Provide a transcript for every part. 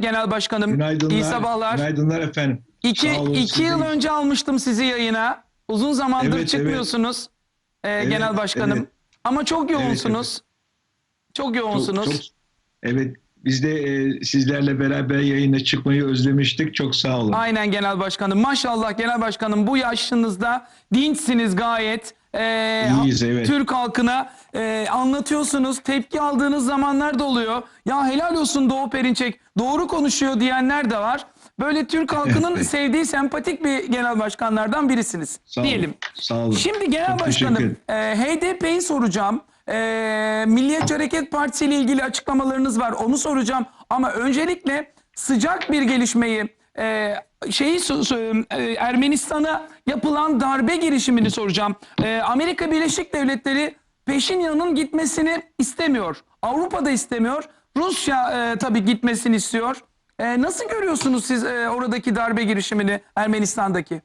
Genel Başkanım. Günaydınlar. İyi sabahlar. Günaydınlar efendim. İki, olun, iki yıl iyi. önce almıştım sizi yayına. Uzun zamandır Evet, çıkmıyorsunuz e, Evet, Genel Başkanım. evet. Ama çok yoğunsunuz. Çok Çok- yoğunsunuz. çok- evet biz de e, sizlerle beraber yayına çıkmayı özlemiştik. Çok sağ olun. Aynen Genel Başkanım. Maşallah Genel Başkanım bu yaşınızda dinçsiniz gayet. Ee, İyiyiz, evet. Türk halkına e, anlatıyorsunuz. Tepki aldığınız zamanlar da oluyor. Ya helal olsun Doğu Perinçek doğru konuşuyor diyenler de var. Böyle Türk halkının Evet. sevdiği sempatik bir genel başkanlardan birisiniz Sağ olun. diyelim. Sağ olun. Şimdi Genel Çok Başkanım e, HDP'yi soracağım. E, Milliyetçi Hareket Partisi ile ilgili açıklamalarınız var. Onu soracağım. Ama öncelikle sıcak bir gelişmeyi e, şeyi e, Ermenistan'a yapılan darbe girişimini soracağım. E, Amerika Birleşik Devletleri Peşinyan'ın gitmesini istemiyor. Avrupa da istemiyor. Rusya e, tabii gitmesini istiyor. E, nasıl görüyorsunuz siz e, oradaki darbe girişimini Ermenistan'daki?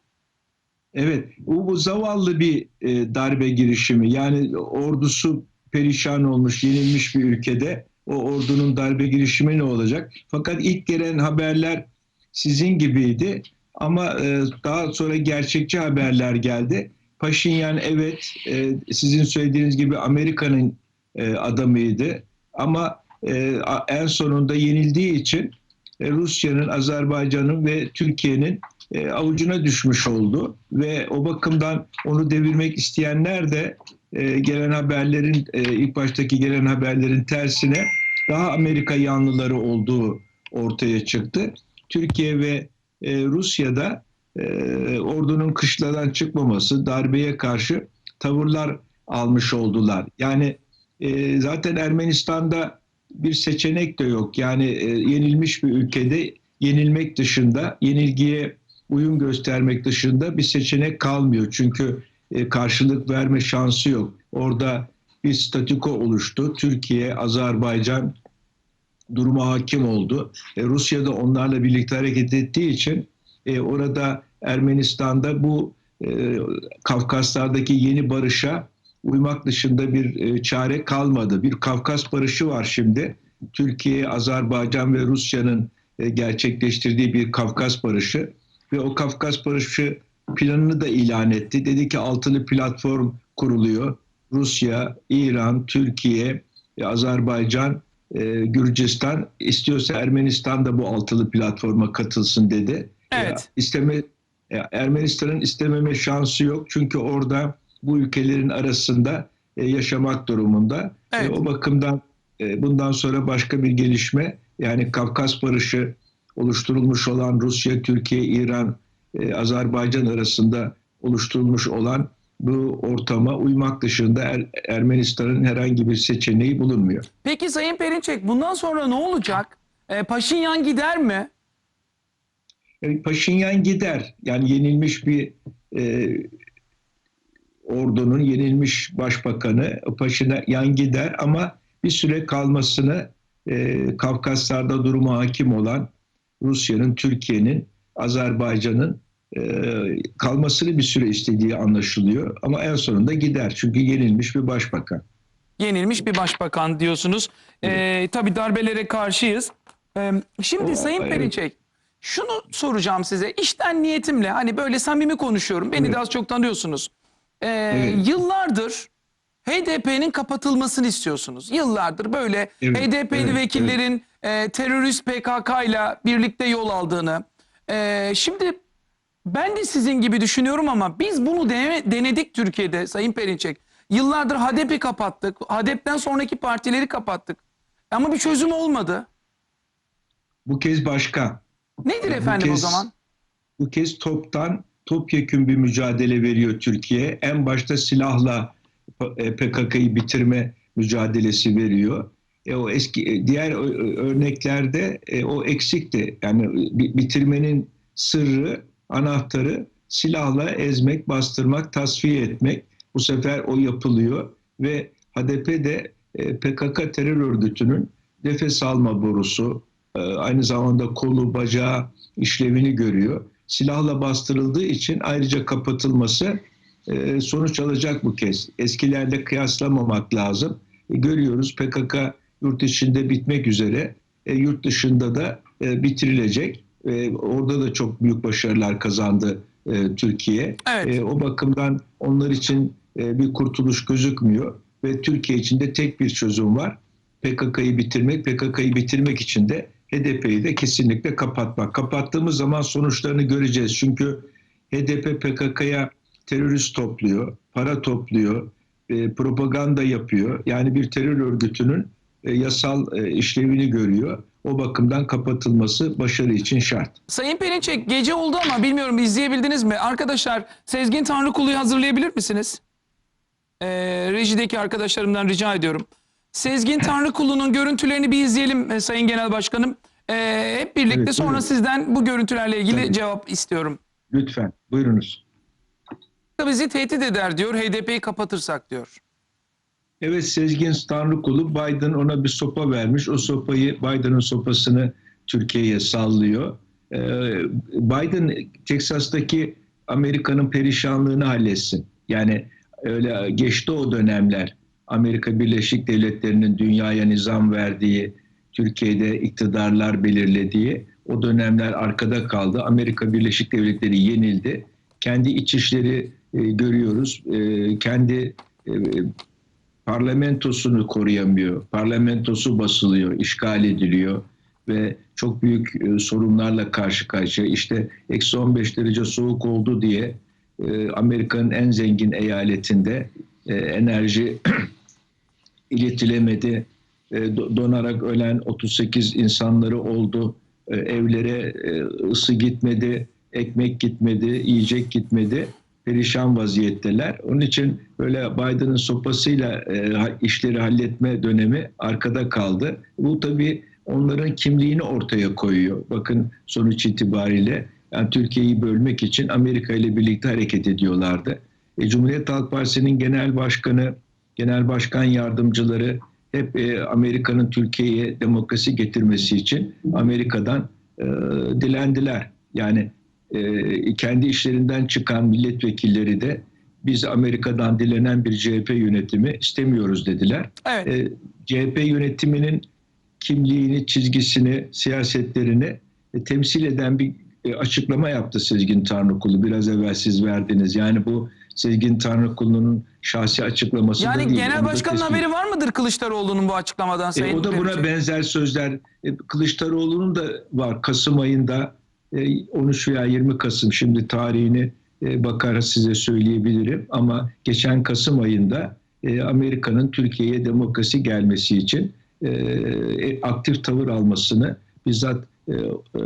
Evet, bu, bu zavallı bir e, darbe girişimi. Yani ordusu perişan olmuş, yenilmiş bir ülkede o ordunun darbe girişimi ne olacak? Fakat ilk gelen haberler sizin gibiydi ama e, daha sonra gerçekçi haberler geldi. Paşinyan evet e, sizin söylediğiniz gibi Amerika'nın e, adamıydı ama e, en sonunda yenildiği için e, Rusya'nın, Azerbaycan'ın ve Türkiye'nin e, avucuna düşmüş oldu ve o bakımdan onu devirmek isteyenler de e, gelen haberlerin e, ilk baştaki gelen haberlerin tersine daha Amerika yanlıları olduğu ortaya çıktı. Türkiye ve e, Rusya'da e, ordunun kışladan çıkmaması, darbeye karşı tavırlar almış oldular. Yani e, zaten Ermenistan'da bir seçenek de yok. Yani e, yenilmiş bir ülkede yenilmek dışında, yenilgiye uyum göstermek dışında bir seçenek kalmıyor. Çünkü e, karşılık verme şansı yok. Orada bir statüko oluştu. Türkiye, Azerbaycan duruma hakim oldu. E, Rusya da onlarla birlikte hareket ettiği için e, orada Ermenistan'da bu e, Kafkaslardaki yeni barışa uymak dışında bir e, çare kalmadı. Bir Kafkas barışı var şimdi. Türkiye, Azerbaycan ve Rusya'nın e, gerçekleştirdiği bir Kafkas barışı ve o Kafkas barışı planını da ilan etti. Dedi ki altılı platform kuruluyor. Rusya, İran, Türkiye, e, Azerbaycan, e, Gürcistan istiyorsa Ermenistan da bu altılı platforma katılsın dedi. Evet. Ya, isteme Ermenistan'ın istememe şansı yok çünkü orada bu ülkelerin arasında e, yaşamak durumunda. Evet. E, o bakımdan e, bundan sonra başka bir gelişme yani Kafkas barışı oluşturulmuş olan Rusya, Türkiye, İran, e, Azerbaycan arasında oluşturulmuş olan bu ortama uymak dışında Er- Ermenistan'ın herhangi bir seçeneği bulunmuyor. Peki Sayın Perinçek bundan sonra ne olacak? E, Paşinyan gider mi? Yani Paşinyan gider. Yani yenilmiş bir e, ordunun yenilmiş başbakanı Paşinyan gider ama bir süre kalmasını e, Kafkaslar'da duruma hakim olan Rusya'nın, Türkiye'nin, Azerbaycan'ın e, kalmasını bir süre istediği anlaşılıyor. Ama en sonunda gider çünkü yenilmiş bir başbakan. Yenilmiş bir başbakan diyorsunuz. E, tabii darbelere karşıyız. E, şimdi O, Sayın evet. Perinçek şunu soracağım size. İşten niyetimle hani böyle samimi konuşuyorum. Beni Evet. de az çok tanıyorsunuz. E, Evet. Yıllardır HDP'nin kapatılmasını istiyorsunuz. Yıllardır böyle Evet, HDP'li evet, vekillerin e, terörist PKK ile birlikte yol aldığını. E, şimdi ben de sizin gibi düşünüyorum ama biz bunu dene- denedik Türkiye'de Sayın Perinçek. Yıllardır HDP'i kapattık. HDP'den sonraki partileri kapattık. Ama bir çözüm olmadı. Bu kez başka. Nedir Bu efendim o kez- zaman? Bu kez toptan topyekün bir mücadele veriyor Türkiye. En başta silahla e, PKK'yı bitirme mücadelesi veriyor. E, o eski e, diğer ö- örneklerde e, o eksikti. Yani bi- bitirmenin sırrı, anahtarı silahla ezmek, bastırmak, tasfiye etmek. Bu sefer o yapılıyor ve HDP de e, PKK terör örgütünün nefes alma borusu, e, aynı zamanda kolu, bacağı işlevini görüyor. Silahla bastırıldığı için ayrıca kapatılması e, sonuç alacak bu kez. Eskilerle kıyaslamamak lazım. Görüyoruz PKK yurt içinde bitmek üzere, yurt dışında da bitirilecek. E, orada da çok büyük başarılar kazandı e, Türkiye. Evet. E, o bakımdan onlar için e, bir kurtuluş gözükmüyor ve Türkiye için de tek bir çözüm var. PKK'yı bitirmek. PKK'yı bitirmek için de HDP'yi de kesinlikle kapatmak. Kapattığımız zaman sonuçlarını göreceğiz. Çünkü HDP PKK'ya terörist topluyor, para topluyor, e, propaganda yapıyor. Yani bir terör örgütünün e, yasal e, işlevini görüyor. O bakımdan kapatılması başarı için şart. Sayın Perinçek gece oldu ama bilmiyorum izleyebildiniz mi? Arkadaşlar Sezgin Tanrıkulu'yu hazırlayabilir misiniz? Ee, rejideki arkadaşlarımdan rica ediyorum. Sezgin Tanrıkulu'nun görüntülerini bir izleyelim e, Sayın Genel Başkanım. Ee, hep birlikte Evet, sonra buyurun. sizden bu görüntülerle ilgili Tabii. cevap istiyorum. Lütfen buyurunuz. Bizi tehdit eder diyor, HDP'yi kapatırsak diyor. Evet Sezgin Tanrıkulu Biden ona bir sopa vermiş. O sopayı Biden'ın sopasını Türkiye'ye sallıyor. Ee, Biden Teksas'taki Amerika'nın perişanlığını halletsin. Yani öyle geçti o dönemler. Amerika Birleşik Devletleri'nin dünyaya nizam verdiği, Türkiye'de iktidarlar belirlediği o dönemler arkada kaldı. Amerika Birleşik Devletleri yenildi. Kendi iç işleri e, görüyoruz. E, kendi e, parlamentosunu koruyamıyor. Parlamentosu basılıyor, işgal ediliyor ve çok büyük e, sorunlarla karşı karşıya. İşte eksi 15 derece soğuk oldu diye e, Amerika'nın en zengin eyaletinde e, enerji iletilemedi. Do- donarak ölen 38 insanları oldu. Evlere ısı gitmedi, ekmek gitmedi, yiyecek gitmedi. Perişan vaziyetteler. Onun için böyle Biden'ın sopasıyla e, işleri halletme dönemi arkada kaldı. Bu tabii onların kimliğini ortaya koyuyor. Bakın sonuç itibariyle yani Türkiye'yi bölmek için Amerika ile birlikte hareket ediyorlardı. E, Cumhuriyet Halk Partisi'nin genel başkanı, genel başkan yardımcıları hep e, Amerika'nın Türkiye'ye demokrasi getirmesi için Amerika'dan e, dilendiler. Yani e, kendi işlerinden çıkan milletvekilleri de biz Amerika'dan dilenen bir CHP yönetimi istemiyoruz dediler. Evet. E, CHP yönetiminin kimliğini, çizgisini, siyasetlerini e, temsil eden bir e, açıklama yaptı Sezgin Tanrıkulu. Biraz evvel siz verdiniz. Yani bu Sezgin Tanrıkulu'nun şahsi açıklaması da Yani değil. genel Onu da başkanın tespit- haberi var mıdır Kılıçdaroğlu'nun bu açıklamadan e, Sayın o da buna benzer sözler. E, Kılıçdaroğlu'nun da var. Kasım ayında e, 13 veya 20 Kasım şimdi tarihini e, bakar size söyleyebilirim. Ama geçen Kasım ayında e, Amerika'nın Türkiye'ye demokrasi gelmesi için e, e, aktif tavır almasını bizzat e, e,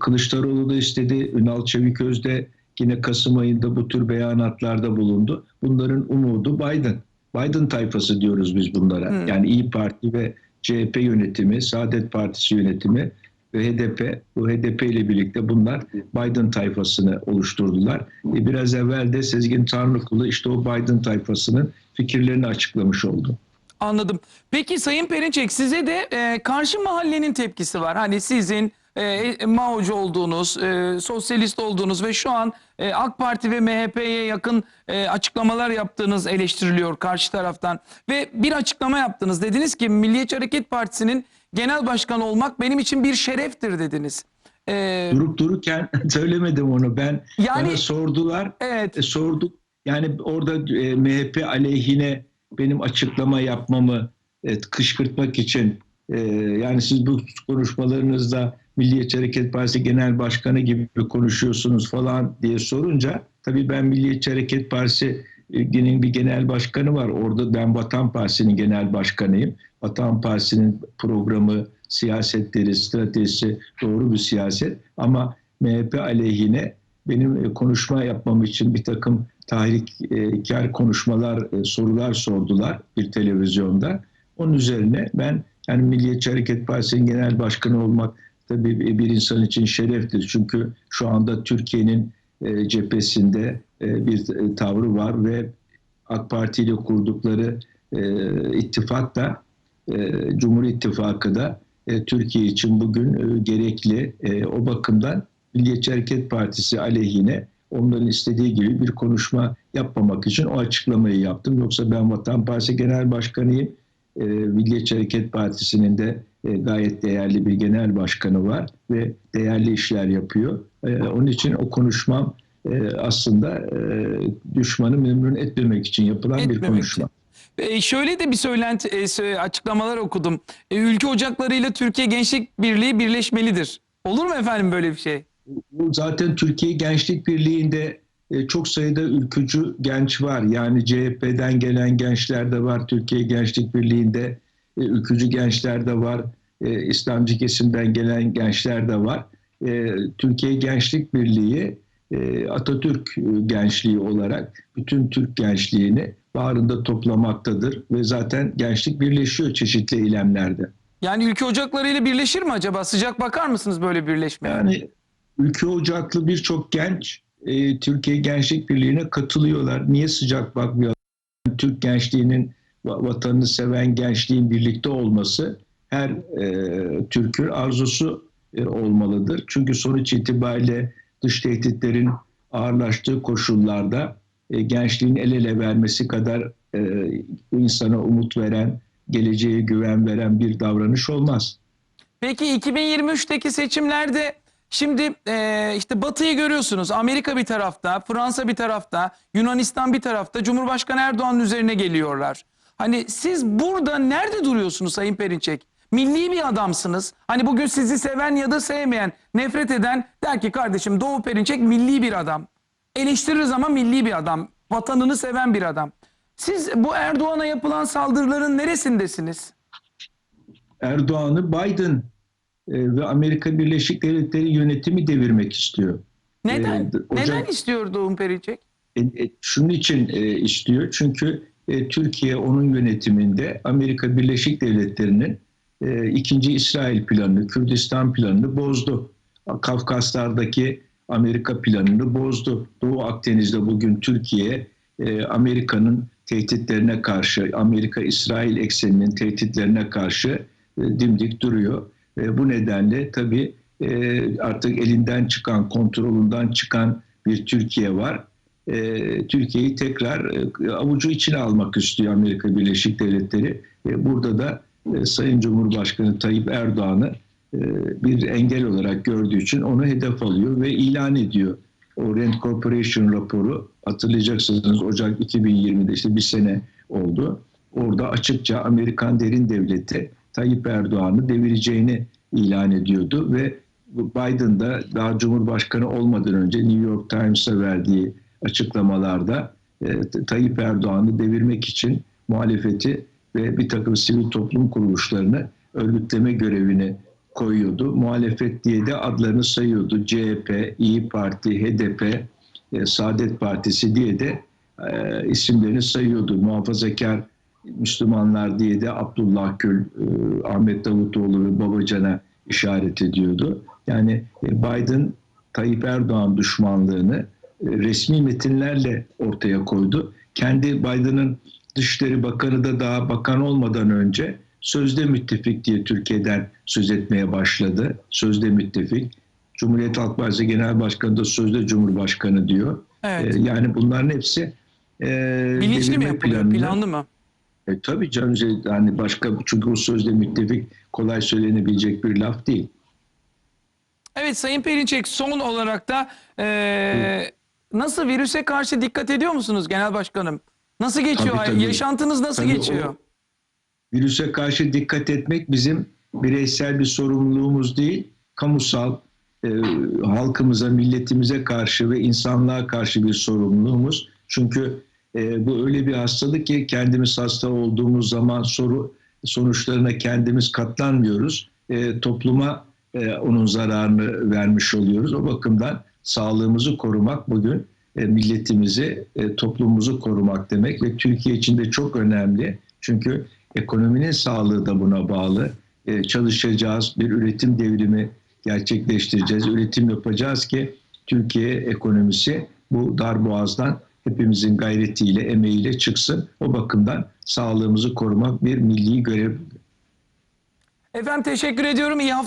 Kılıçdaroğlu da istedi. Ünal Çeviköz de yine Kasım ayında bu tür beyanatlarda bulundu. Bunların umudu Biden. Biden tayfası diyoruz biz bunlara. Hmm. Yani İyi Parti ve CHP yönetimi, Saadet Partisi yönetimi ve HDP, bu HDP ile birlikte bunlar Biden tayfasını oluşturdular. E, Biraz evvel de Sezgin Tanrıkulu işte o Biden tayfasının fikirlerini açıklamış oldu. Anladım. Peki Sayın Perinçek size de e, karşı mahallenin tepkisi var. Hani sizin e, Mao'cu olduğunuz, e, sosyalist olduğunuz ve şu an e, AK Parti ve MHP'ye yakın e, açıklamalar yaptığınız eleştiriliyor karşı taraftan. Ve bir açıklama yaptınız. Dediniz ki Milliyetçi Hareket Partisi'nin genel başkanı olmak benim için bir şereftir dediniz. E, Durup dururken söylemedim onu ben. Yani- Bana sordular. evet. E, sorduk. Yani orada e, MHP aleyhine benim açıklama yapmamı e, kışkırtmak için e, yani siz bu konuşmalarınızda Milliyetçi Hareket Partisi Genel Başkanı gibi konuşuyorsunuz falan diye sorunca tabii ben Milliyetçi Hareket Partisi'nin bir genel başkanı var. Orada ben Vatan Partisi'nin genel başkanıyım. Vatan Partisi'nin programı, siyasetleri, stratejisi doğru bir siyaset ama MHP aleyhine benim e, konuşma yapmam için bir takım tahrikkar konuşmalar, e, sorular sordular bir televizyonda. Onun üzerine ben yani Milliyetçi Hareket Partisi'nin genel başkanı olmak tabii bir insan için şereftir. Çünkü şu anda Türkiye'nin e, cephesinde e, bir e, tavrı var ve AK Parti ile kurdukları e, ittifak da e, Cumhur İttifakı da e, Türkiye için bugün e, gerekli. E, o bakımdan Milliyetçi Hareket Partisi aleyhine onların istediği gibi bir konuşma yapmamak için o açıklamayı yaptım. Yoksa ben Vatan Partisi Genel Başkanıyım. E, Milliyetçi Hareket Partisi'nin de e, gayet değerli bir genel başkanı var ve değerli işler yapıyor. E, onun için o konuşmam e, aslında e, düşmanı memnun etmemek için yapılan bir Etmemek konuşma. E, şöyle de bir söylenti, e, açıklamalar okudum. E, ülke ocaklarıyla Türkiye Gençlik Birliği birleşmelidir. Olur mu efendim böyle bir şey? Bu zaten Türkiye Gençlik Birliği'nde çok sayıda ülkücü genç var. Yani CHP'den gelen gençler de var. Türkiye Gençlik Birliği'nde ülkücü gençler de var. İslamcı kesimden gelen gençler de var. Türkiye Gençlik Birliği Atatürk gençliği olarak bütün Türk gençliğini bağrında toplamaktadır ve zaten gençlik birleşiyor çeşitli eylemlerde. Yani ülke ocaklarıyla birleşir mi acaba? Sıcak bakar mısınız böyle birleşmeye? Yani ülke ocaklı birçok genç e, Türkiye Gençlik Birliği'ne katılıyorlar. Niye sıcak bakmıyor? Türk gençliğinin va- vatanını seven gençliğin birlikte olması her e, Türk'ün arzusu e, olmalıdır. Çünkü sonuç itibariyle dış tehditlerin ağırlaştığı koşullarda e, gençliğin el ele vermesi kadar e, insana umut veren, geleceğe güven veren bir davranış olmaz. Peki 2023'teki seçimlerde şimdi e, işte Batı'yı görüyorsunuz. Amerika bir tarafta, Fransa bir tarafta, Yunanistan bir tarafta. Cumhurbaşkanı Erdoğan'ın üzerine geliyorlar. Hani siz burada nerede duruyorsunuz Sayın Perinçek? Milli bir adamsınız. Hani bugün sizi seven ya da sevmeyen, nefret eden der ki kardeşim Doğu Perinçek milli bir adam. Eleştiririz ama milli bir adam. Vatanını seven bir adam. Siz bu Erdoğan'a yapılan saldırıların neresindesiniz? Erdoğan'ı Biden e, ve Amerika Birleşik Devletleri yönetimi devirmek istiyor. Neden? Ee, Neden istiyor Doğu Perinçek? E, e, şunun için e, istiyor çünkü e, Türkiye onun yönetiminde Amerika Birleşik Devletleri'nin e, ikinci İsrail planını, Kürdistan planını bozdu. Kafkaslardaki Amerika planını bozdu. Doğu Akdeniz'de bugün Türkiye e, Amerika'nın tehditlerine karşı, Amerika-İsrail ekseninin tehditlerine karşı e, dimdik duruyor. E, bu nedenle tabii artık elinden çıkan, kontrolünden çıkan bir Türkiye var. Türkiye'yi tekrar avucu içine almak istiyor Amerika Birleşik Devletleri. Burada da Sayın Cumhurbaşkanı Tayyip Erdoğan'ı bir engel olarak gördüğü için onu hedef alıyor ve ilan ediyor. O Rand Corporation raporu hatırlayacaksınız Ocak 2020'de işte bir sene oldu. Orada açıkça Amerikan derin devleti Tayyip Erdoğan'ı devireceğini ilan ediyordu ve Biden da daha Cumhurbaşkanı olmadan önce New York Times'a verdiği açıklamalarda e, Tayyip Erdoğan'ı devirmek için muhalefeti ve bir takım sivil toplum kuruluşlarını örgütleme görevini koyuyordu. Muhalefet diye de adlarını sayıyordu. CHP, İyi Parti, HDP, e, Saadet Partisi diye de e, isimlerini sayıyordu. Muhafazakar Müslümanlar diye de Abdullah Gül, e, Ahmet Davutoğlu ve Babacan'a işaret ediyordu. Yani Biden Tayyip Erdoğan düşmanlığını resmi metinlerle ortaya koydu. Kendi Biden'ın Dışişleri Bakanı da daha bakan olmadan önce sözde müttefik diye Türkiye'den söz etmeye başladı. Sözde müttefik. Cumhuriyet Halk Partisi Genel Başkanı da sözde Cumhurbaşkanı diyor. Evet. E, yani bunların hepsi e, Bilinçli mi yapılıyor? Planlı mı? e, tabii canım şey, hani başka çünkü bu sözde müttefik kolay söylenebilecek bir laf değil. Evet Sayın Perinçek son olarak da eee, nasıl virüse karşı dikkat ediyor musunuz Genel Başkanım? Nasıl geçiyor? Tabii, tabii. Yaşantınız nasıl Tabii geçiyor? o- Virüse karşı dikkat etmek bizim bireysel bir sorumluluğumuz değil, kamusal e, halkımıza, milletimize karşı ve insanlığa karşı bir sorumluluğumuz. Çünkü e, bu öyle bir hastalık ki kendimiz hasta olduğumuz zaman soru sonuçlarına kendimiz katlanmıyoruz. E, topluma e, onun zararını vermiş oluyoruz. O bakımdan sağlığımızı korumak bugün e, milletimizi, e, toplumumuzu korumak demek ve Türkiye için de çok önemli. Çünkü ekonominin sağlığı da buna bağlı. E, çalışacağız, bir üretim devrimi gerçekleştireceğiz, üretim yapacağız ki Türkiye ekonomisi bu dar boğazdan hepimizin gayretiyle, emeğiyle çıksın. O bakımdan sağlığımızı korumak bir milli görev. Efendim teşekkür ediyorum. İyi hafta